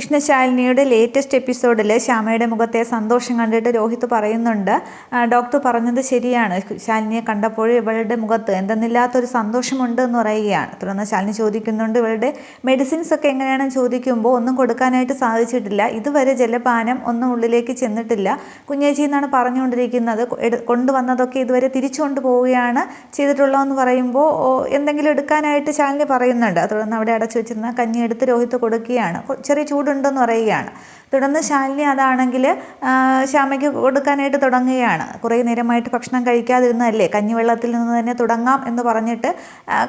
വിഷ്ണുശാലിനിയുടെ latest എപ്പിസോഡിൽ ശ്യാമയുടെ മുഖത്തെ സന്തോഷം കണ്ടിട്ട് രോഹിത് പറയുന്നുണ്ട് ഡോക്ടർ പറഞ്ഞത് ശരിയാണ്. ശാലിനിയെ കണ്ടപ്പോൾ ഇവളുടെ മുഖത്ത് എന്തെന്നില്ലാത്തൊരു സന്തോഷമുണ്ട് എന്ന് പറയുകയാണ്. തുടർന്ന് ശാലിനി ചോദിക്കുന്നുണ്ട് ഇവളുടെ മെഡിസിൻസ് ഒക്കെ എങ്ങനെയാണെന്ന് ചോദിക്കുമ്പോൾ ഒന്നും കൊടുക്കാനായിട്ട് സാധിച്ചിട്ടില്ല. ഇതുവരെ ജലപാനം ഒന്നും ഉള്ളിലേക്ക് ചെന്നിട്ടില്ല. കുഞ്ഞേച്ചി എന്നാണ് പറഞ്ഞുകൊണ്ടിരിക്കുന്നത്. കൊണ്ടുവന്നതൊക്കെ ഇതുവരെ തിരിച്ചുകൊണ്ട് പോവുകയാണ് ചെയ്തിട്ടുള്ളതെന്ന് പറയുമ്പോൾ എന്തെങ്കിലും എടുക്കാനായിട്ട് ശാലിനി പറയുന്നുണ്ട്. തുടർന്ന് അവിടെ അടച്ചു വെച്ചിരുന്ന കഞ്ഞി എടുത്ത് രോഹിത് കൊടുക്കുകയാണ്. ചെറിയ ചെറിയ ചൂടുണ്ടെന്ന് പറയുകയാണ്. തുടർന്ന് ശാലിനി അതാണെങ്കിൽ ശ്യാമയ്ക്ക് കൊടുക്കാനായിട്ട് തുടങ്ങുകയാണ്. കുറേ നേരമായിട്ട് ഭക്ഷണം കഴിക്കാതിരുന്നതല്ലേ? കഞ്ഞിവെള്ളത്തിൽ നിന്ന് തന്നെ തുടങ്ങാം എന്ന് പറഞ്ഞിട്ട്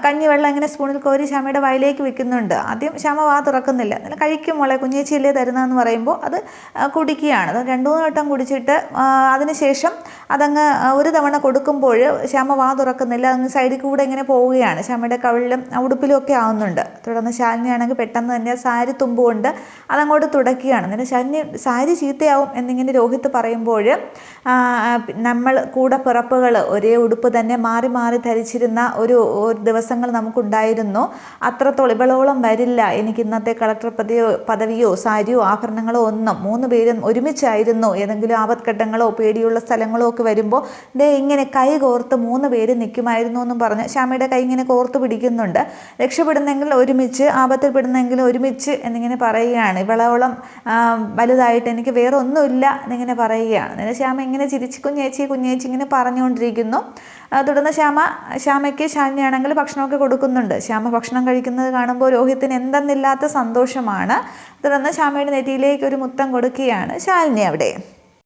കഞ്ഞിവെള്ളം ഇങ്ങനെ സ്പൂണിൽ കോരി ശ്യാമയുടെ വായിലേക്ക് വെക്കുന്നുണ്ട്. ആദ്യം ശ്യാമ വാ തുറക്കുന്നില്ല. എന്നാൽ കഴിക്കും മോളെ കുഞ്ഞേച്ചിയല്ലേ തരുന്നതെന്ന് പറയുമ്പോൾ അത് കുടിക്കുകയാണ്. അത് രണ്ടു മൂന്ന് വട്ടം കുടിച്ചിട്ട് അതിനുശേഷം അതങ്ങ് ഒരു തവണ കൊടുക്കുമ്പോൾ ശ്യാമ വാ തുറക്കുന്നില്ല. അങ്ങ് സൈഡിൽ കൂടെ ഇങ്ങനെ പോവുകയാണ്. ശ്യാമയുടെ കവിളിലും ഉടുപ്പിലും ഒക്കെ ആവുന്നുണ്ട്. തുടർന്ന് ശാലിനിയാണെങ്കിൽ പെട്ടെന്ന് തന്നെ സാരി തുമ്പുകൊണ്ട് അതങ്ങോട്ട് തുടക്കുകയാണ്. എന്നിട്ട് ശാലിനി സാരി ചീത്തയാവും എന്നിങ്ങനെ രോഹിത്ത് പറയുമ്പോൾ നമ്മൾ കൂടെ പിറപ്പുകൾ ഒരേ ഉടുപ്പ് തന്നെ മാറി മാറി ധരിച്ചിരുന്ന ഒരു ദിവസങ്ങൾ നമുക്കുണ്ടായിരുന്നു. അത്രത്തോളം ഇവളോളം വരില്ല. എനിക്ക് ഇന്നത്തെ കളക്ടർ പദവിയോ പദവിയോ സാരിയോ ആഭരണങ്ങളോ ഒന്നും മൂന്ന് പേരും ഒരുമിച്ചായിരുന്നു. ഏതെങ്കിലും ആപത്ഘട്ടങ്ങളോ പേടിയുള്ള സ്ഥലങ്ങളോ ഒക്കെ വരുമ്പോൾ ദേ ഇങ്ങനെ കൈ കോർത്ത് മൂന്ന് പേര് നിൽക്കുമായിരുന്നു എന്നും പറഞ്ഞ് ശ്യാമയുടെ കൈ ഇങ്ങനെ കോർത്ത് പിടിക്കുന്നുണ്ട്. രക്ഷപ്പെടുന്നെങ്കിൽ ഒരുമിച്ച് ആപത്തിൽപ്പെടുന്നെങ്കിൽ ഒരുമിച്ച് എന്നിങ്ങനെ പറയുകയാണ്. ഇവളോളം വലുതായിട്ട് എനിക്ക് വേറെ ഒന്നുമില്ല എന്നിങ്ങനെ പറയുകയാണ്. എന്നിട്ട് ശ്യാമ ഇങ്ങനെ ചിരിച്ച് കുഞ്ഞേച്ചി കുഞ്ഞേച്ചി ഇങ്ങനെ പറഞ്ഞുകൊണ്ടിരിക്കുന്നു. തുടർന്ന് ശ്യാമ ശ്യാമയ്ക്ക് ശാലിനിയാണെങ്കിൽ ഭക്ഷണമൊക്കെ കൊടുക്കുന്നുണ്ട്. ശ്യാമ ഭക്ഷണം കഴിക്കുന്നത് കാണുമ്പോൾ രോഹിത്തിന് എന്തെന്നില്ലാത്ത സന്തോഷമാണ്. തുടർന്ന് ശ്യാമയുടെ നെറ്റിയിലേക്ക് ഒരു മുത്തം കൊടുക്കുകയാണ് ശാലിനി അവിടെ.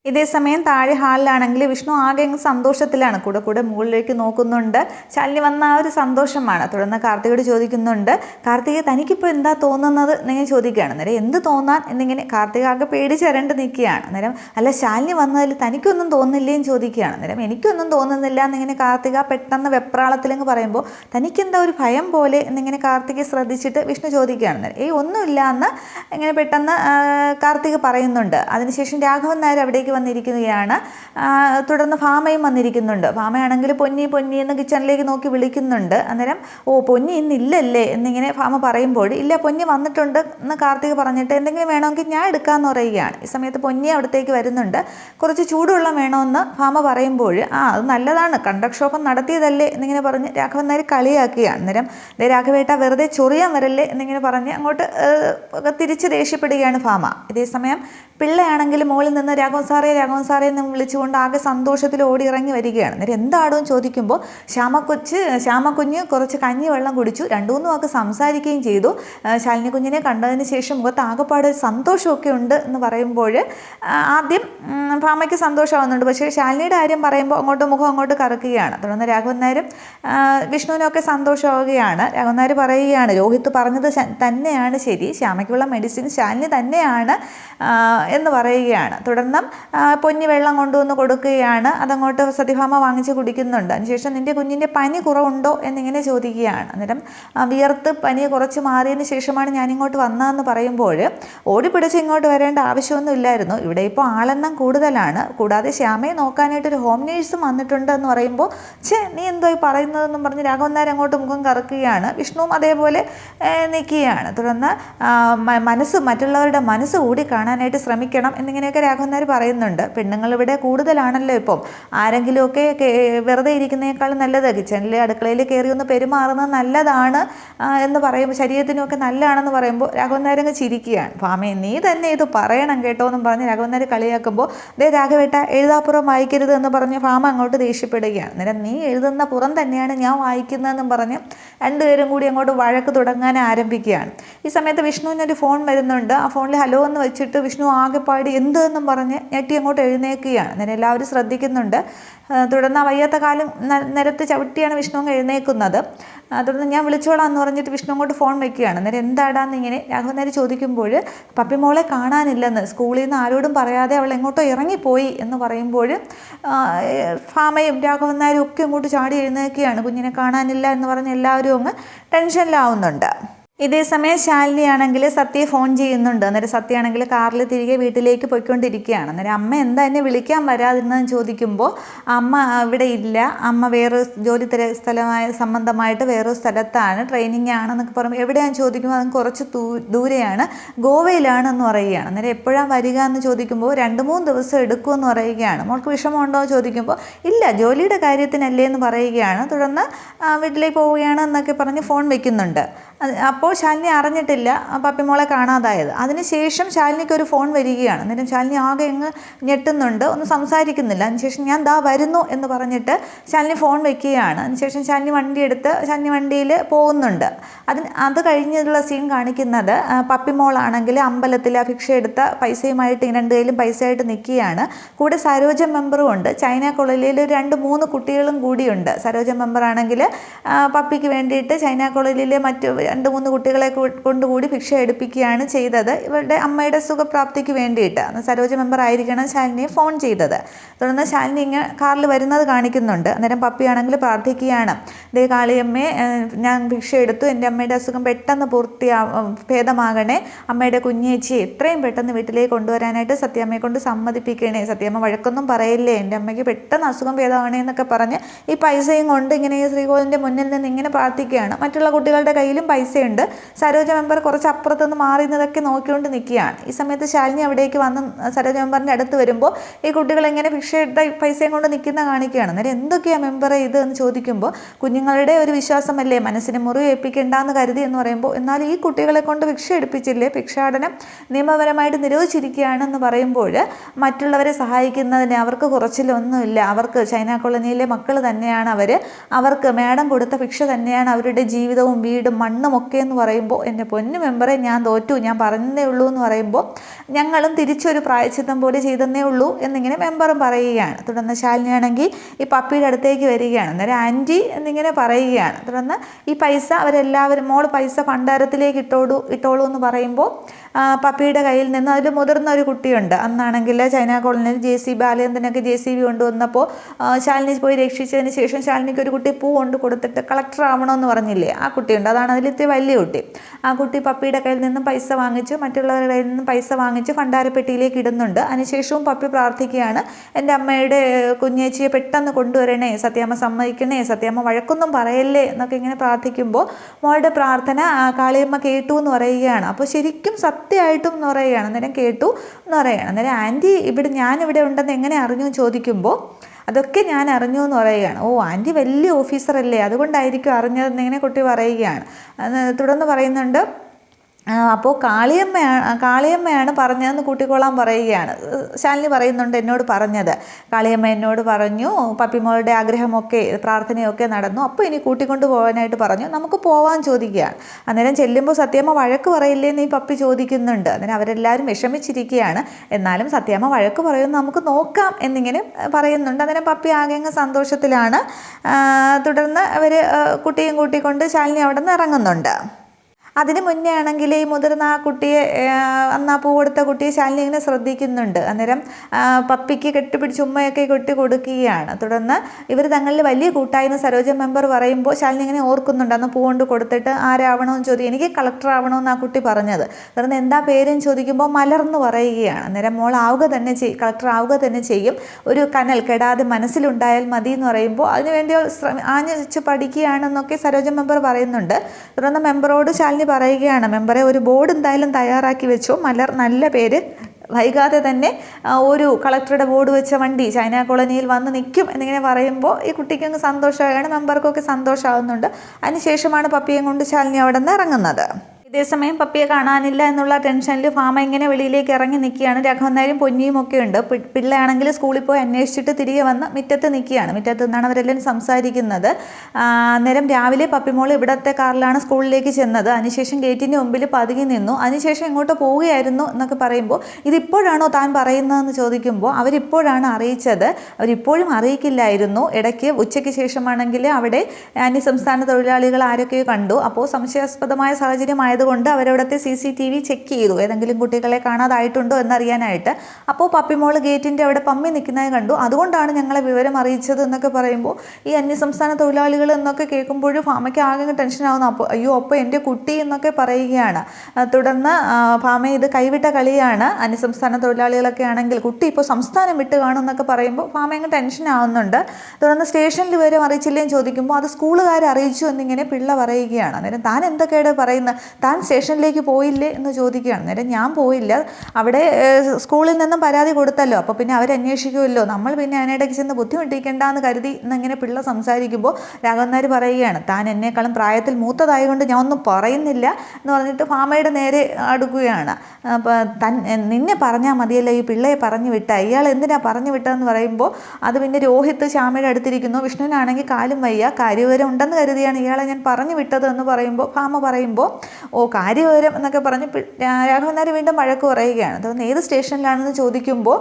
ഇതേസമയം താഴെ ഹാളിലാണെങ്കിൽ വിഷ്ണു ആകെ സന്തോഷത്തിലാണ്. കൂടെ കൂടെ മുകളിലേക്ക് നോക്കുന്നുണ്ട്. ശാലിനി വന്ന ആ ഒരു സന്തോഷമാണ്. തുടർന്ന് കാർത്തികയോട് ചോദിക്കുന്നുണ്ട് കാർത്തിക തനിക്കിപ്പോൾ എന്താ തോന്നുന്നത്? എന്നിങ്ങനെ ചോദിക്കുകയാണ്. അന്നേരം എന്ത് തോന്നാൻ? എന്നിങ്ങനെ കാർത്തിക ആകെ പേടിച്ചരണ്ട് നിൽക്കുകയാണ്. അന്നേരം അല്ല ശാലിനി വന്നതിൽ തനിക്കൊന്നും തോന്നില്ലേന്ന് ചോദിക്കുകയാണ്. അന്നേരം എനിക്കൊന്നും തോന്നുന്നില്ല. എന്നിങ്ങനെ കാർത്തിക പെട്ടെന്ന് വെപ്രാളത്തിലെന്ന് പറയുമ്പോൾ തനിക്കെന്താ ഒരു ഭയം പോലെ? എന്നിങ്ങനെ കാർത്തിക ശ്രദ്ധിച്ചിട്ട് വിഷ്ണു ചോദിക്കുകയാണ്. അന്നേരം ഏയ് ഒന്നുമില്ല. എന്ന് ഇങ്ങനെ പെട്ടെന്ന് കാർത്തിക പറയുന്നുണ്ട്. അതിനുശേഷം രാഘവൻ നായർ അവിടേക്ക് വന്നിരിക്കുകയാണ്. തുടർന്ന് ഫാമയും വന്നിരിക്കുന്നുണ്ട്. ഫാമയാണെങ്കിൽ പൊന്നി പൊന്നി എന്ന് കിച്ചണിലേക്ക് നോക്കി വിളിക്കുന്നുണ്ട്. അന്നേരം ഓ പൊന്നി ഇന്നില്ലല്ലേ എന്നിങ്ങനെ ഫാമ പറയുമ്പോൾ ഇല്ല പൊന്നി വന്നിട്ടുണ്ട് എന്ന് കാർത്തിക് പറഞ്ഞിട്ട് എന്തെങ്കിലും വേണമെങ്കിൽ ഞാൻ എടുക്കാമെന്ന് പറയുകയാണ്. ഈ സമയത്ത് പൊന്നി അവിടത്തേക്ക് വരുന്നുണ്ട്. കുറച്ച് ചൂടുവെള്ളം വേണമെന്ന് ഫാമ പറയുമ്പോൾ ആ അത് നല്ലതാണ്. കണ്ടക്ഷോഭം നടത്തിയതല്ലേ? എന്നിങ്ങനെ പറഞ്ഞ് രാഘവൻ നായർ കളിയാക്കുകയാണ്. അന്നേരം ദേ രാഘവേട്ട വെറുതെ ചൊറിയാൻ വരല്ലേ? എന്നിങ്ങനെ പറഞ്ഞ് അങ്ങോട്ട് തിരിച്ച് ദേഷ്യപ്പെടുകയാണ് ഫാമ. ഇതേസമയം പിള്ളയാണെങ്കിൽ മുകളിൽ നിന്ന് രാഘവൻ സാറേ രാഘവൻ സാറേ എന്ന് വിളിച്ചുകൊണ്ട് ആകെ സന്തോഷത്തിൽ ഓടി ഇറങ്ങി വരികയാണ്. എന്നിട്ട് എന്ന് ചോദിക്കുമ്പോൾ ശ്യാമക്കൊച്ച് ശ്യാമക്കുഞ്ഞ് കുറച്ച് കഞ്ഞി വെള്ളം കുടിച്ചു. രണ്ടു മൂന്ന് വാക്ക് സംസാരിക്കുകയും ചെയ്തു. ആ, ശാലിനി കുഞ്ഞിനെ കണ്ടതിന് ശേഷം മുഖത്ത് ആകെപ്പാട് സന്തോഷമൊക്കെ ഉണ്ട് എന്ന് പറയുമ്പോൾ ആദ്യം ഭാമയ്ക്ക് സന്തോഷമാവുന്നുണ്ട്. പക്ഷേ ശാലിനിയുടെ കാര്യം പറയുമ്പോൾ അങ്ങോട്ട് മുഖം അങ്ങോട്ട് കറക്കുകയാണ്. തുടർന്ന് രാഘവൻ നായരും വിഷ്ണുവിനൊക്കെ സന്തോഷമാവുകയാണ്. രാഘവൻ നായർ പറയുകയാണ് രോഹിത്ത് പറഞ്ഞത് തന്നെയാണ് ശരി. ശ്യാമയ്ക്കുള്ള മെഡിസിൻ ശാലിനി തന്നെയാണ് എന്ന് പറയുകയാണ്. തുടർന്ന് പൊന്നി വെള്ളം കൊണ്ടുവന്ന് കൊടുക്കുകയാണ്. അതങ്ങോട്ട് സത്യഭാമ വാങ്ങിച്ച് കുടിക്കുന്നുണ്ട്. അതിനുശേഷം നിന്റെ കുഞ്ഞിന്റെ പനി കുറവുണ്ടോ? എന്നിങ്ങനെ ചോദിക്കുകയാണ്. അന്നേരം വിയർത്ത് പനി കുറച്ച് മാറിയതിന് ശേഷമാണ് ഞാനിങ്ങോട്ട് വന്നതെന്ന് പറയുമ്പോൾ ഓടിപ്പിടിച്ച് ഇങ്ങോട്ട് വരേണ്ട ആവശ്യമൊന്നും ഇല്ലായിരുന്നു. ഇവിടെ ഇപ്പോൾ ആളെണ്ണം കൂടുതലാണ്. കൂടാതെ ശ്യാമയെ നോക്കാനായിട്ട് ഒരു ഹോം നേഴ്സും വന്നിട്ടുണ്ട് എന്ന് പറയുമ്പോൾ ഛേ നീ എന്തോ ഈ പറയുന്നതെന്നും പറഞ്ഞ് രാഘവൻ നായർ അങ്ങോട്ട് മുഖം കറക്കുകയാണ്. വിഷ്ണുവും അതേപോലെ നിൽക്കുകയാണ്. തുടർന്ന് മനസ്സ് മറ്റുള്ളവരുടെ മനസ്സ് കൂടി കാണാനായിട്ട് ശ്രമിക്കണം എന്നിങ്ങനെയൊക്കെ രാഘവൻ നായർ പെണ്ണുങ്ങൾ ഇവിടെ കൂടുതലാണല്ലോ ഇപ്പം. ആരെങ്കിലുമൊക്കെ വെറുതെ ഇരിക്കുന്നതിനേക്കാളും നല്ലത്. കിച്ചണിൽ അടുക്കളയിൽ കയറി ഒന്ന് പെരുമാറുന്നത് നല്ലതാണ് എന്ന് പറയുമ്പോൾ ശരീരത്തിനുമൊക്കെ നല്ലതാണെന്ന് പറയുമ്പോൾ രാഘവൻ നായർ അങ്ങ് ചിരിക്കുകയാണ്. ഭാമേ നീ തന്നെ ഇത് പറയണം കേട്ടോ എന്നും പറഞ്ഞ് രാഘവൻ നായർ കളിയാക്കുമ്പോൾ ദേ രാഘവേട്ട എഴുതാപ്പുറം വായിക്കരുത് എന്ന് പറഞ്ഞ് ഭാമ അങ്ങോട്ട് ദേഷ്യപ്പെടുകയാണ്. അന്നേരം നീ എഴുതുന്ന പുറം തന്നെയാണ് ഞാൻ വായിക്കുന്നതെന്നും പറഞ്ഞ് രണ്ടുപേരും കൂടി അങ്ങോട്ട് വഴക്ക് തുടങ്ങാൻ ആരംഭിക്കുകയാണ്. ഈ സമയത്ത് വിഷ്ണുവിനൊരു ഫോൺ വരുന്നുണ്ട്. ആ ഫോണിൽ ഹലോ എന്ന് വെച്ചിട്ട് വിഷ്ണു ആകെപ്പാടി എന്ത് എന്നും പറഞ്ഞ് ഞെട്ടി അങ്ങോട്ട് എഴുന്നേൽക്കുകയാണ് അങ്ങനെ എല്ലാവരും ശ്രദ്ധിക്കുന്നുണ്ട്. തുടർന്ന് വയ്യാത്ത കാലം ന- നിലത്ത് ചവിട്ടിയാണ് വിഷ്ണു എഴുന്നേൽക്കുന്നത് തുടർന്ന് ഞാൻ വിളിച്ചോളാം എന്ന് പറഞ്ഞിട്ട് വിഷ്ണു അങ്ങോട്ട് ഫോൺ വയ്ക്കുകയാണ് അന്നേരം എന്താടാന്ന് ഇങ്ങനെ രാഘവൻ നേരെ ചോദിക്കുമ്പോൾ പപ്പിമോളെ കാണാനില്ലെന്ന്. സ്കൂളിൽ നിന്ന് ആരോടും പറയാതെ അവൾ എങ്ങോട്ടോ ഇറങ്ങിപ്പോയി എന്ന് പറയുമ്പോൾ ഫാമയും രാഘവൻ നായരും ഒക്കെ അങ്ങോട്ട് ചാടി എഴുന്നേൽക്കുകയാണ് കുഞ്ഞിനെ കാണാനില്ല എന്ന് പറഞ്ഞ് എല്ലാവരും അങ്ങ് ടെൻഷനിലാവുന്നുണ്ട്. ഇതേസമയം ശാലിനി ആണെങ്കിൽ സത്യയെ ഫോൺ ചെയ്യുന്നുണ്ട്. അന്നേരം സത്യ ആണെങ്കിൽ കാറിൽ തിരികെ വീട്ടിലേക്ക് പോയിക്കൊണ്ടിരിക്കുകയാണ്. അന്നേരം അമ്മ എന്താ എന്നെ വിളിക്കാൻ വരാതിരുന്നതെന്ന് ചോദിക്കുമ്പോൾ അമ്മ ഇവിടെ ഇല്ല. അമ്മ വേറെ ജോലി തിര സ്ഥലമായ സംബന്ധമായിട്ട് വേറെ സ്ഥലത്താണ്. ട്രെയിനിങ് ആണെന്നൊക്കെ പറയുമ്പോൾ എവിടെയാണെന്ന് ചോദിക്കുമ്പോൾ അതും കുറച്ച് ദൂരെയാണ്. ഗോവയിലാണെന്ന് പറയുകയാണ്. അന്നേരം എപ്പോഴാണ് വരിക എന്ന് ചോദിക്കുമ്പോൾ രണ്ട് മൂന്ന് ദിവസം എടുക്കുമെന്ന് പറയുകയാണ്. മോൾക്ക് വിഷമമുണ്ടോ എന്ന് ചോദിക്കുമ്പോൾ ഇല്ല ജോലിയുടെ കാര്യത്തിനല്ലേ എന്ന് പറയുകയാണ്. തുടർന്ന് വീട്ടിലേക്ക് പോവുകയാണ് എന്നൊക്കെ പറഞ്ഞ് ഫോൺ വെക്കുന്നുണ്ട്. അപ്പോൾ ശാലിനി അറിഞ്ഞിട്ടില്ല പപ്പിമോളെ കാണാതായത്. അതിനുശേഷം ശാലിനിക്ക് ഒരു ഫോൺ വരികയാണ്. അന്നേരം ശാലിനി ആകെ അങ്ങ് ഞെട്ടുന്നുണ്ട്. ഒന്നും സംസാരിക്കുന്നില്ല. അതിനുശേഷം ഞാൻ ദാ വരുന്നു എന്ന് പറഞ്ഞിട്ട് ശാലിനി ഫോൺ വെക്കുകയാണ്. അതിനുശേഷം ശാലിനി വണ്ടി എടുത്ത് ശാലിനി വണ്ടിയിൽ പോകുന്നുണ്ട്. അതിന് അത് കഴിഞ്ഞുള്ള സീൻ കാണിക്കുന്നത് പപ്പിമോളാണെങ്കിൽ അമ്പലത്തിൽ ഭിക്ഷ എടുത്ത പൈസയുമായിട്ട് രണ്ട് കയ്യിലും പൈസയായിട്ട് നിൽക്കുകയാണ്. കൂടെ സരോജ മെമ്പറും ഉണ്ട്. ചൈന കോളനിയിൽ രണ്ട് മൂന്ന് കുട്ടികളും കൂടിയുണ്ട്. സരോജ മെമ്പറാണെങ്കിൽ പപ്പിക്ക് വേണ്ടിയിട്ട് ചൈന കോളനിയിലെ മറ്റു രണ്ട് മൂന്ന് കുട്ടികളെ കൊണ്ടുകൂടി ഭിക്ഷ എടുപ്പിക്കുകയാണ് ചെയ്തത്. ഇവരുടെ അമ്മയുടെ സുഖപ്രാപ്തിക്ക് വേണ്ടിയിട്ട് അന്ന് സരോജ മെമ്പർ ആയിരിക്കണം ശാലിനിയെ ഫോൺ ചെയ്തത്. തുടർന്ന് ശാലിനി ഇങ്ങനെ കാറിൽ വരുന്നത് കാണിക്കുന്നുണ്ട്. അന്നേരം പപ്പിയാണെങ്കിൽ പ്രാർത്ഥിക്കുകയാണ്. ദേ കാളിയമ്മേ ഞാൻ ഭിക്ഷ എടുത്തു. എന്റെ അമ്മയുടെ അസുഖം പെട്ടെന്ന് പൂർത്തിയാ ഭേദമാകണേ. അമ്മയുടെ കുഞ്ഞേച്ചിയെ എത്രയും പെട്ടെന്ന് വീട്ടിലേക്ക് കൊണ്ടുവരാനായിട്ട് സത്യാമ്മയെ കൊണ്ട് സമ്മതിപ്പിക്കണേ. സത്യാമ്മ വഴക്കൊന്നും പറയില്ലേ? എന്റെ അമ്മയ്ക്ക് പെട്ടെന്ന് അസുഖം ഭേദമാകണേ എന്നൊക്കെ പറഞ്ഞ് ഈ പൈസയും കൊണ്ട് ഇങ്ങനെ ഈ ശ്രീകോവിലിന്റെ മുന്നിൽ നിന്ന് ഇങ്ങനെ പ്രാർത്ഥിക്കുകയാണ്. മറ്റുള്ള കുട്ടികളുടെ കയ്യിലും പൈസയുണ്ട്. സരോജ മെമ്പർ കുറച്ച് അപ്പുറത്തുനിന്ന് മാറി നിന്നതൊക്കെ നോക്കിക്കൊണ്ട് നിൽക്കുകയാണ്. ഈ സമയത്ത് ശാലിനി അവിടേക്ക് വന്ന് സരോജ മെമ്പറിന്റെ അടുത്ത് വരുമ്പോൾ ഈ കുട്ടികൾ എങ്ങനെ ഭിക്ഷ എടുത്ത പൈസയും കൊണ്ട് നിൽക്കുന്ന കാണിക്കുകയാണ്. അന്നേരം എന്തൊക്കെയാണ് മെമ്പറെ ഇത് എന്ന് ചോദിക്കുമ്പോൾ കുഞ്ഞുങ്ങളുടെ ഒരു വിശ്വാസമല്ലേ? മനസ്സിന് മുറിവ് ഏൽപ്പിക്കേണ്ടെന്ന് കരുതി എന്ന് പറയുമ്പോൾ എന്നാൽ ഈ കുട്ടികളെ കൊണ്ട് ഭിക്ഷ എടുപ്പിച്ചില്ലേ? ഭിക്ഷാടനം നിയമപരമായിട്ട് നിരോധിച്ചിരിക്കുകയാണെന്ന് പറയുമ്പോൾ മറ്റുള്ളവരെ സഹായിക്കുന്നതിന് അവർക്ക് കുറച്ചിലൊന്നുമില്ല. അവർക്ക് ചൈന കോളനിയിലെ മക്കൾ തന്നെയാണ് അവർ അവർക്ക് മേഡം കൊടുത്ത ഭിക്ഷ തന്നെയാണ് അവരുടെ ജീവിതവും വീടും മണ്ണും ഒക്കെ എന്ന് പറയുമ്പോൾ എന്റെ പൊന്നു മെമ്പറെ ഞാൻ തോറ്റു ഞാൻ പറഞ്ഞതേ ഉള്ളൂ എന്ന് പറയുമ്പോൾ ഞങ്ങളും തിരിച്ചൊരു പ്രായച്ചിത്തം പോലെ ചെയ്തെന്നേ ഉള്ളൂ എന്നിങ്ങനെ മെമ്പറും പറയുകയാണ്. തുടർന്ന് ശാലിനിയാണെങ്കിൽ ഈ പപ്പിയുടെ അടുത്തേക്ക് വരികയാണ്. അന്നേരം ആന്റി എന്നിങ്ങനെ പറയുകയാണ്. തുടർന്ന് ഈ പൈസ അവരെല്ലാവരും മോൾ പൈസ ഭണ്ഡാരത്തിലേക്ക് ഇട്ടോളൂ ഇട്ടോളൂ എന്ന് പറയുമ്പോൾ പപ്പിയുടെ കയ്യിൽ നിന്ന് അതിൽ മുതിർന്ന ഒരു കുട്ടിയുണ്ട്. അന്നാണെങ്കിൽ ചൈന കോളനിയിൽ ജെ സി ബാലചന്ദ്രനൊക്കെ ജെ സി ബി കൊണ്ടുവന്നപ്പോൾ ശാലിനി പോയി രക്ഷിച്ചതിന് ശേഷം ശാലിനിക്ക് ഒരു കുട്ടി പൂ കൊണ്ട് കൊടുത്തിട്ട് കളക്ടർ ആവണമെന്ന് പറഞ്ഞില്ലേ? ആ കുട്ടിയുണ്ട്. അതാണ് അതിലത്തെ വലിയ കുട്ടി. ആ കുട്ടി പപ്പിയുടെ കയ്യിൽ നിന്നും പൈസ വാങ്ങിച്ച് മറ്റുള്ളവരുടെ കയ്യിൽ നിന്നും പൈസ വാങ്ങിച്ച് ഭണ്ഡാരപ്പെട്ടിയിലേക്ക് ഇടുന്നുണ്ട്. അതിനുശേഷവും പപ്പി പ്രാർത്ഥിക്കുകയാണ്. എന്റെ അമ്മയുടെ കുഞ്ഞേച്ചിയെ പെട്ടെന്ന് കൊണ്ടുവരണേ സത്യാമ്മ സമ്മതിക്കണേ സത്യാമ്മ വഴക്കൊന്നും പറയല്ലേ എന്നൊക്കെ ഇങ്ങനെ പ്രാർത്ഥിക്കുമ്പോൾ മോളുടെ പ്രാർത്ഥന കാളിയമ്മ കേട്ടു എന്ന് പറയുകയാണ്. അപ്പോൾ ശരിക്കും സത്യമായിട്ടും എന്ന് പറയുകയാണ് അന്നേരം കേട്ടു എന്ന് പറയുകയാണ് അന്നേരം ആന്റി ഇവിടെ ഞാനിവിടെ ഉണ്ടെന്ന് എങ്ങനെ അറിഞ്ഞു ചോദിക്കുമ്പോൾ അതൊക്കെ ഞാൻ അറിഞ്ഞു എന്ന് പറയുകയാണ്. ഓ ആന്റി വലിയ ഓഫീസറല്ലേ? അതുകൊണ്ടായിരിക്കും അറിഞ്ഞതെന്ന് ഇങ്ങനെ കുട്ടി പറയുകയാണ്. തുടർന്ന് പറയുന്നുണ്ട് അപ്പോൾ കാളിയമ്മയാണ് കാളിയമ്മയാണ് പറഞ്ഞതെന്ന് കൂട്ടിക്കൊള്ളാൻ പറയുകയാണ്. ശാലിനി പറയുന്നുണ്ട് എന്നോട് പറഞ്ഞത്. കാളിയമ്മ എന്നോട് പറഞ്ഞു പപ്പിമോളുടെ ആഗ്രഹമൊക്കെ പ്രാർത്ഥനയൊക്കെ നടന്നു. അപ്പോൾ ഇനി കൂട്ടിക്കൊണ്ട് പോകാനായിട്ട് പറഞ്ഞു. നമുക്ക് പോവാൻ ചോദിക്കുകയാണ്. അന്നേരം ചെല്ലുമ്പോൾ സത്യമ്മ വഴക്ക് പറയില്ലേ എന്ന് ഈ പപ്പി ചോദിക്കുന്നുണ്ട്. അന്നേരം അവരെല്ലാവരും വിഷമിച്ചിരിക്കുകയാണ്. എന്നാലും സത്യമ്മ വഴക്ക് പറയുമെന്ന് നമുക്ക് നോക്കാം എന്നിങ്ങനെ പറയുന്നുണ്ട്. അന്നേരം പപ്പി ആകെ സന്തോഷത്തിലാണ്. തുടർന്ന് അവർ കുട്ടിയും കൂട്ടിക്കൊണ്ട് ശാലിനി അവിടെ നിന്ന് ഇറങ്ങുന്നുണ്ട്. അതിന് മുന്നേ ആണെങ്കിൽ ഈ മുതിർന്ന ആ കുട്ടിയെ അന്ന് ആ പൂ കൊടുത്ത കുട്ടിയെ ശാലിനി ഇങ്ങനെ ശ്രദ്ധിക്കുന്നുണ്ട്. അന്നേരം പപ്പിക്ക് കെട്ടിപ്പിടിച്ച് ഉമ്മയൊക്കെ കൊട്ടി കൊടുക്കുകയാണ്. തുടർന്ന് ഇവർ തങ്ങളിൽ വലിയ കൂട്ടായെന്ന് സരോജ മെമ്പർ പറയുമ്പോൾ ശാലിനി ഇങ്ങനെ ഓർക്കുന്നുണ്ട്. അന്ന് പൂ കൊണ്ട് കൊടുത്തിട്ട് ആരാവണമെന്ന് ചോദിക്കും എനിക്ക് കളക്ടർ ആവണമെന്ന് ആ കുട്ടി പറഞ്ഞത്. തുടർന്ന് എന്താ പേരെന്ന് ചോദിക്കുമ്പോൾ മലർന്ന് പറയുകയാണ്. അന്നേരം മോൾ ആവുക തന്നെ ചെയ്യും കളക്ടർ ആവുക തന്നെ ചെയ്യും. ഒരു കനൽ കെടാതെ മനസ്സിലുണ്ടായാൽ മതി എന്ന് പറയുമ്പോൾ അതിനുവേണ്ടി ശ്രമി ആഞ്ഞിച്ച് പഠിക്കുകയാണെന്നൊക്കെ സരോജ മെമ്പർ പറയുന്നുണ്ട്. തുടർന്ന് മെമ്പറോട് ശാലിനി പറയുകയാണ്. മെമ്പറെ ഒരു ബോർഡ് എന്തായാലും തയ്യാറാക്കി വെച്ചോ. മലർ നല്ല പേര്. വൈകാതെ തന്നെ ഒരു കളക്ടറുടെ ബോർഡ് വെച്ച വണ്ടി ചൈന കോളനിയിൽ വന്ന് നിൽക്കും എന്നിങ്ങനെ പറയുമ്പോൾ ഈ കുട്ടിക്കൊക്കെ അങ്ങ് സന്തോഷമാവുകയാണ്. മെമ്പർക്കൊക്കെ സന്തോഷമാകുന്നുണ്ട് അതിനുശേഷമാണ് പപ്പിയും കൊണ്ട് ശാലിനി അവിടെ നിന്ന് ഇറങ്ങുന്നത്. ഇതേസമയം പപ്പിയെ കാണാനില്ല എന്നുള്ള ടെൻഷനിൽ ഫാമ ഇങ്ങനെ വെളിയിലേക്ക് ഇറങ്ങി നിൽക്കുകയാണ് രാഘവൻ നായരും പൊന്നിയും ഒക്കെ ഉണ്ട്. പിള്ളയാണെങ്കിൽ സ്കൂളിൽ പോയി അന്വേഷിച്ചിട്ട് തിരികെ വന്ന് മുറ്റത്ത് നിൽക്കുകയാണ് മുറ്റത്ത് നിന്നാണ് അവരെല്ലാം സംസാരിക്കുന്നത്. അന്നേരം രാവിലെ പപ്പിമോൾ ഇവിടത്തെ കാറിലാണ് സ്കൂളിലേക്ക് ചെന്നത്. അതിനുശേഷം ഗേറ്റിന്റെ മുമ്പിൽ പതുങ്ങി നിന്നു. അതിനുശേഷം ഇങ്ങോട്ട് പോവുകയായിരുന്നു എന്നൊക്കെ പറയുമ്പോൾ ഇതിപ്പോഴാണോ താൻ പറയുന്നതെന്ന് ചോദിക്കുമ്പോൾ അവരിപ്പോഴാണ് അറിയിച്ചത്. അവരിപ്പോഴും അറിയിക്കില്ലായിരുന്നു. ഇടയ്ക്ക് ഉച്ചയ്ക്ക് ശേഷമാണെങ്കിൽ അവിടെ അന്യസംസ്ഥാന തൊഴിലാളികൾ ആരൊക്കെയോ കണ്ടു. അപ്പോൾ സംശയാസ്പദമായ സാഹചര്യം കണ്ടുകൊണ്ട് അവരവിടുത്തെ C C T V check ചെയ്തു. ഏതെങ്കിലും കുട്ടികളെ കാണാതായിട്ടുണ്ടോ എന്നറിയാനായിട്ട്. അപ്പോൾ പപ്പിമോൾ ഗേറ്റിന്റെ അവിടെ പമ്മി നിൽക്കുന്നത് കണ്ടു. അതുകൊണ്ടാണ് ഞങ്ങളെ വിവരം അറിയിച്ചത് എന്നൊക്കെ പറയുമ്പോൾ ഈ അന്യസംസ്ഥാന തൊഴിലാളികൾ എന്നൊക്കെ കേൾക്കുമ്പോഴും ഫാമയ്ക്ക് ആകെ ടെൻഷനാവുന്നു അപ്പോൾ അയ്യോ അപ്പോൾ എന്റെ കുട്ടി എന്നൊക്കെ പറയുകയാണ്. തുടർന്ന് ഫാമ ഇത് കൈവിട്ട കളിയാണ് അന്യസംസ്ഥാന തൊഴിലാളികളൊക്കെ ആണെങ്കിൽ കുട്ടി ഇപ്പോൾ സംസ്ഥാനം വിട്ട് കാണും എന്നൊക്കെ പറയുമ്പോൾ ഫാമ അങ്ങ് ടെൻഷൻ ആവുന്നുണ്ട് തുടർന്ന് സ്റ്റേഷനിൽ വിവരം അറിയിച്ചില്ലേ ചോദിക്കുമ്പോൾ അത് സ്കൂളുകാരെ അറിയിച്ചു എന്നിങ്ങനെ പിള്ള പറയുകയാണ്. അന്നേരം താൻ എന്തൊക്കെയാണ് പറയുന്നത്? താൻ സ്റ്റേഷനിലേക്ക് പോയില്ലേ എന്ന് ചോദിക്കുകയാണ്. അന്നേരം ഞാൻ പോയില്ല. അവിടെ സ്കൂളിൽ നിന്നും പരാതി കൊടുത്തല്ലോ. അപ്പോൾ പിന്നെ അവരന്വേഷിക്കുമല്ലോ നമ്മൾ പിന്നെ അതിനിടയ്ക്ക് ചെന്ന് ബുദ്ധിമുട്ടിക്കേണ്ടെന്ന് കരുതി എന്നിങ്ങനെ പിള്ള സംസാരിക്കുമ്പോൾ രാഘവൻ നായർ പറയുകയാണ് താൻ എന്നെക്കാളും പ്രായത്തിൽ മൂത്തതായതുകൊണ്ട് ഞാൻ ഒന്നും പറയുന്നില്ല എന്ന് പറഞ്ഞിട്ട് ഫാമയുടെ നേരെ അടുക്കുകയാണ്. അപ്പോൾ തൻ നിന്നെ പറഞ്ഞാൽ മതിയല്ലോ ഈ പിള്ളയെ പറഞ്ഞു വിട്ട. ഇയാൾ എന്തിനാ പറഞ്ഞു വിട്ടതെന്ന് പറയുമ്പോൾ അത് പിന്നെ രോഹിത്ത് ശ്യാമയുടെ അടുത്തിരിക്കുന്നു. വിഷ്ണുവിനാണെങ്കിൽ കാലും വയ്യ. കാര്യവരം ഉണ്ടെന്ന് കരുതിയാണ് ഇയാളെ ഞാൻ പറഞ്ഞു വിട്ടത് എന്ന് പറയുമ്പോൾ ഫാമ പറയുമ്പോൾ ഓ കാര്യവരം എന്നൊക്കെ പറഞ്ഞ് രാഘവൻ നായർ വീണ്ടും വഴക്ക് പറയുകയാണ്. അതുകൊണ്ട് ഏത് സ്റ്റേഷനിലാണെന്ന് ചോദിക്കുമ്പോൾ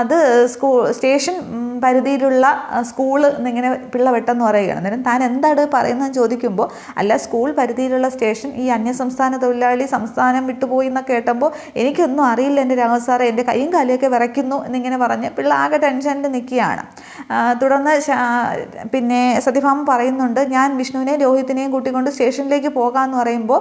അത് സ്കൂൾ സ്റ്റേഷൻ പരിധിയിലുള്ള സ്കൂൾ എന്നിങ്ങനെ പിള്ള വെട്ടെന്ന് പറയുകയാണ്. അന്നേരം താൻ എന്താണ് പറയുന്നതെന്ന് ചോദിക്കുമ്പോൾ അല്ല സ്കൂൾ പരിധിയിലുള്ള സ്റ്റേഷൻ ഈ അന്യസംസ്ഥാന തൊഴിലാളി സംസ്ഥാനം വിട്ടുപോയി എന്നൊക്കെ കേട്ടപ്പോൾ എനിക്കൊന്നും അറിയില്ല എന്റെ രാഘവ സാറേ എന്റെ കൈയും കാലിയൊക്കെ വിറയ്ക്കുന്നു എന്നിങ്ങനെ പറഞ്ഞ് പിള്ള ആകെ ടെൻഷനിൽ നിൽക്കുകയാണ്. തുടർന്ന് പിന്നെ സത്യഭാമ പറയുന്നുണ്ട് ഞാൻ വിഷ്ണുവിനെയും രോഹിത്തിനെയും കൂട്ടിക്കൊണ്ട് സ്റ്റേഷനിലേക്ക് പോകാമെന്ന് പറയുമ്പോൾ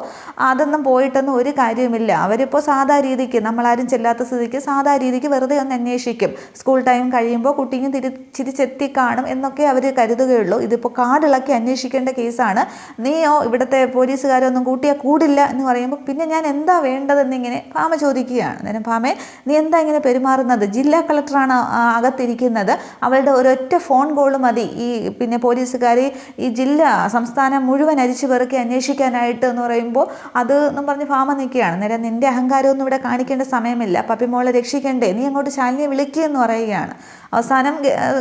അതൊന്നും പോയിട്ടൊന്നും ഒരു കാര്യവുമില്ല. അവരിപ്പോൾ സാധാ രീതിക്ക് നമ്മളാരും ചെല്ലാത്ത സ്ഥിതിക്ക് സാധാ രീതിക്ക് വെറുതെ ഒന്ന് അന്വേഷിക്കും. സ്കൂൾ ടൈം കഴിയുമ്പോൾ കുട്ടിയും തിരി തിരിച്ചെത്തി കാണും എന്നൊക്കെ അവർ കരുതുകയുള്ളൂ. ഇതിപ്പോൾ കാടിളക്കി അന്വേഷിക്കേണ്ട കേസാണ്. നീയോ ഇവിടുത്തെ പോലീസുകാരൊന്നും കൂട്ടിയാൽ കൂടില്ല എന്ന് പറയുമ്പോൾ പിന്നെ ഞാൻ എന്താ വേണ്ടതെന്നിങ്ങനെ ഭാമ ചോദിക്കുകയാണ്. അന്നേരം ഭാമേ നീ എന്താ ഇങ്ങനെ പെരുമാറുന്നത്? ജില്ലാ കളക്ടറാണ് അകത്തിരിക്കുന്നത്. അവളുടെ ഒരൊറ്റ ഫോൺ കോൾ മതി. ഈ പിന്നെ പോലീസുകാർ ഈ ജില്ല സംസ്ഥാനം മുഴുവൻ അരിച്ചു പെറുക്കി അന്വേഷിക്കാനായിട്ട് എന്ന് പറയുമ്പോൾ അത് എന്നും പറഞ്ഞ് ഫാമ നിൽക്കുകയാണ്. നേരെ നിന്റെ അഹങ്കാരമൊന്നും ഇവിടെ കാണിക്കേണ്ട സമയമില്ല. പപ്പി മോളെ രക്ഷിക്കണ്ടേ? നീ അങ്ങോട്ട് ശാലിനിയെ വിളിക്കുക എന്ന് പറയുകയാണ്. അവസാനം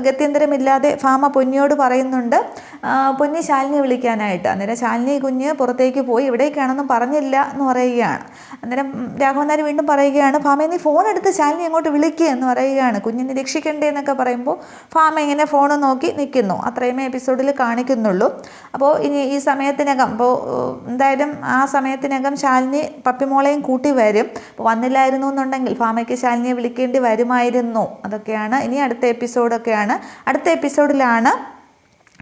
ഗത്യന്തരമില്ലാതെ ഫാമ പൊന്നിയോട് പറയുന്നുണ്ട്. പൊന്നി ശാലിനിയെ വിളിക്കാനായിട്ട്. അന്നേരം ശാലിനി കുഞ്ഞ് പുറത്തേക്ക് പോയി ഇവിടേക്കാണെന്നും പറഞ്ഞില്ല എന്ന് പറയുകയാണ്. അന്നേരം നായർ വീണ്ടും പറയുകയാണ് ഫാമ നീ ഫോൺ എടുത്ത് ശാലിനി അങ്ങോട്ട് വിളിക്കുക എന്ന് പറയുകയാണ്. കുഞ്ഞിനെ രക്ഷിക്കണ്ടേ എന്നൊക്കെ പറയുമ്പോൾ ഫാമ ഇങ്ങനെ ഫോൺ നോക്കി നിൽക്കുന്നു. അത്രയുമേ എപ്പിസോഡിൽ കാണിക്കുന്നുള്ളൂ. അപ്പോൾ ഇനി ഈ സമയത്തിനകം അപ്പോൾ എന്തായാലും ആ സമയത്തിനകം ശാലിനി പപ്പിമോളെയും കൂട്ടി വരും. അപ്പോൾ വന്നില്ലായിരുന്നു എന്നുണ്ടെങ്കിൽ ഫാമയ്ക്ക് ശാലിനിയെ വിളിക്കേണ്ടി വരുമായിരുന്നു. അതൊക്കെയാണ് ഇനി അടുത്ത എപ്പിസോഡൊക്കെയാണ്. അടുത്ത എപ്പിസോഡിലാണ്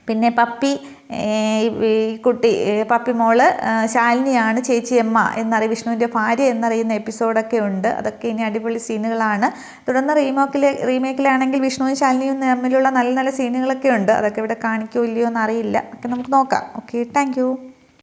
പിന്നെ പപ്പി ഈ കുട്ടി പപ്പി മോൾ ശാലിനിയാണ് ചേച്ചി ചേച്ചിയമ്മ എന്നറിയ വിഷ്ണുവിന്റെ ഭാര്യ എന്നറിയുന്ന എപ്പിസോഡൊക്കെ ഉണ്ട്. അതൊക്കെ ഇനി അടിപൊളി സീനുകളാണ്. തുടർന്ന് റീമോക്കിലെ റീമേക്കിലാണെങ്കിൽ വിഷ്ണുവും ശാലിനിയും തമ്മിലുള്ള നല്ല നല്ല സീനുകളൊക്കെ ഉണ്ട്. അതൊക്കെ ഇവിടെ കാണിക്കോ ഇല്ലയോ എന്നറിയില്ല. ഒക്കെ നമുക്ക് നോക്കാം. Okay thank